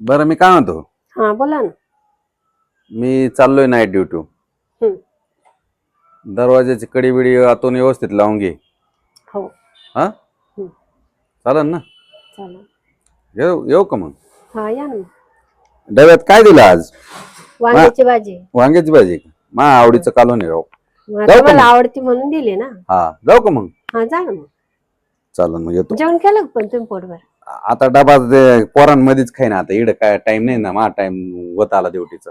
बरं मी काय म्हणतो? हा बोला ना. मी चाललोय नाईट ड्युटी हम्म. दरवाजाची कडी बिडी आतून व्यवस्थित लावून घे. हो. हा? हम्म. चालेल ना. येऊ येऊ का मग? हा या ना डब्यात काय दिलं आज? वांग्याची भाजी. वांग्याची भाजी का? मा आवडीचं कालवण आहे राव. मग आता जाऊ का मला मग? आवडती म्हणून दिली ना. हा जाऊ का मग? हा जा ना मग. चालेल मग येतो. जेवण केलं का पण तुम्ही पोटभर? आता डबा ते पोरांमध्येच खाईन आता. इकडे काय टाइम नाही ना मा टाइम होत आला ड्युटीचा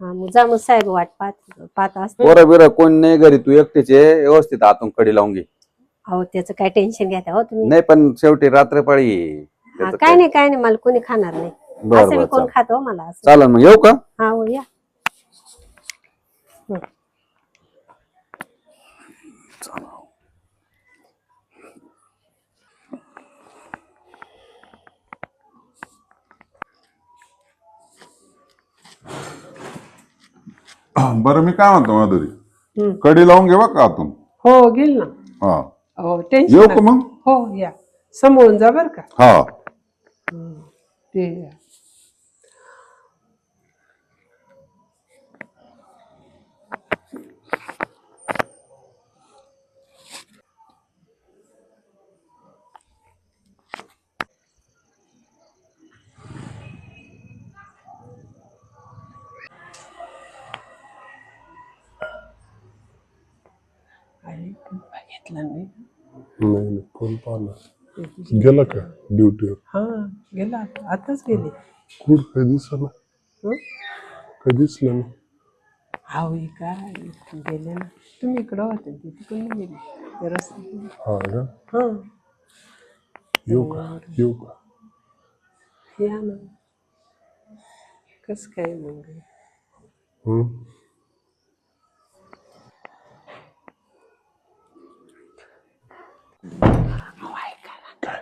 हा मग जा मग साहेब वाट पाहत पाहत असते. पोरं बिरं कोण नाही घरी तू एकटीच आहे व्यवस्थित आतून कडी लावून घे. अहो त्याचं काय टेन्शन घेता हो तुम्ही? नाही पण शेवटी रात्रपाळी आहे. हा, त्याचं काय नाही काय नाही मला कोणी खाणार नाही. बरं असं बरं कोण चालेल. खातो मला असं. चालेल मग येऊ का? हा हो या. बरं मी काय म्हणतो माधुरी. कडी लावून घे बा का आतून. हो घेईल ना. हा. हो येऊ. का मग? हो या. समोरून जा बर का. हा. ते या. आणि बघितलं नाही. नाही नाही कोण पाहणार? गेला का ड्युटीवर? हा गेला आता. आताच गेले. कुठ? काही दिसना. हं? काही दिसलं नाही. हा हे काय? गेले ना. तुम्ही इकडं होते ते तिकडून गेले. ते रस्ते हा का? हा. येऊ का? येऊ का? या ना. कस काय मग? हम्म अहो ऐका ना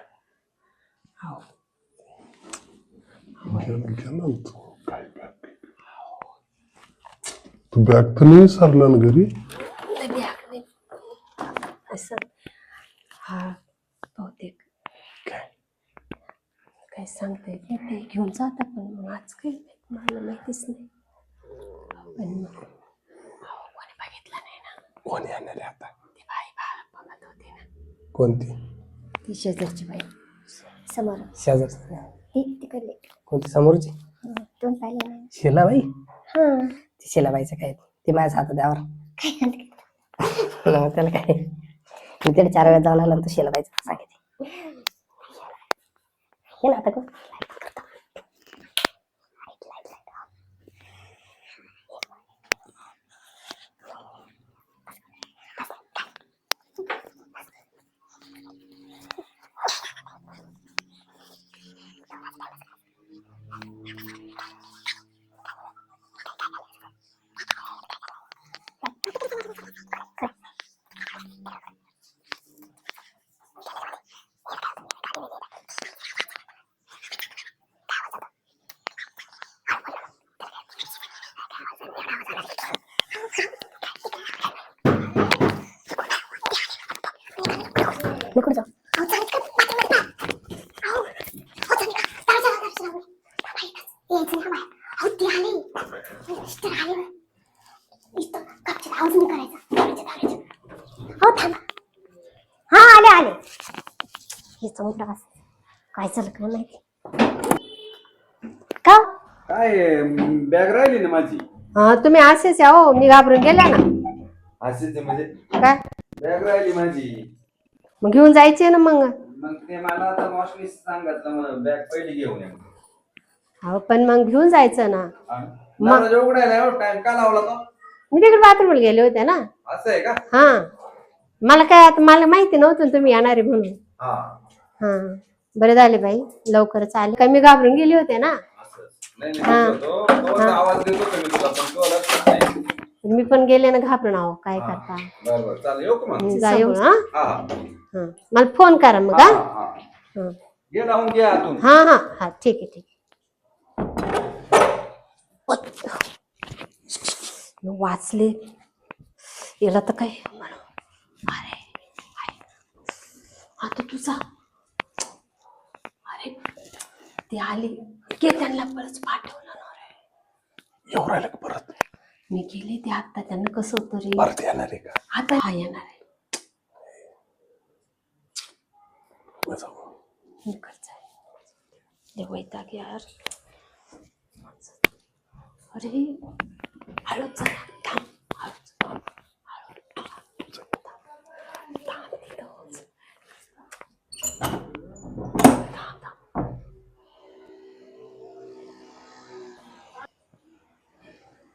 हो गेला गेला ना तू काय बॅग तू बॅग तर नाही विसरला ना घरी असं हा बहुतेक काय सांगता येत नाही ते घेऊन जाता पण मग आज काही माहित- मला माहितीच नाही पण मग अहो, कोणी बघितलं नाही ना कोणी येणार आहे आता ती बाई बाळा बघत होती ना कोणती ती शेजारची बाई समोर शेजार कोणती समोरची? दोन पाहिले नाही शेलाबाई? हा ती शेलाबाईचं काय? ते माझ्या हातात द्यावर मग त्याला काय? मी त्याला चार वेळा जाऊन आला तू शेलाबाईचं सांगितले ना आता 残るぞ。Işte, hayır. İşte kapçada ağzını karaysa. Karaysa, karaysa. हा आले आले. हे समुद्र काय झालं काय माहिती? का? काय बॅग राहिली ना माझी? हा तुम्ही असेच या हो मी घाबरून गेल्या ना. अशीच म्हणजे? काय? बॅग राहिली माझी. मग घेऊन जायचे ना मग. मग ते मला आता मॉशनी सांगितलं बॅग पहिली घेऊन ये. हो पण मग घेऊन जायचं ना. हा? दरवाजा उघडायला टाइम का लावला तो? मी तिकडे बाथरूमला गेले होते ना. असं आहे का? हा. मला काय आता मला माहिती नव्हतं ना तुम्ही येणार आहे म्हणून. हा. हा. बरं झाले बाई लवकरच आले काय मी घाबरून गेले होते ना? असं नाही नाही तो- तो- तो आवाज देतो का मी तुला पण तो लक्षात नाही. मी पण गेले ना घाबरून आहो काय करता? बरं बरं चालेल येऊ का मग? जा येऊ हा हा? हा. हा. मला फोन करा मग हा, हा हा. हा. घे लावून घे आतून. हा हा. हा ठीक आहे ठीक आहे. वाचले. याला तर काय. आता तुझा अरे ते आले. घे त्यांना परत पाठवलं ना रे. येऊ राहिलं का परत? मी गेले ते आता त्यांना कसं होतं रे परत येणार आहे का? आता हा येणार आहे. लय वैताग यार. अरे हळूच चला थांब.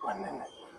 One minute.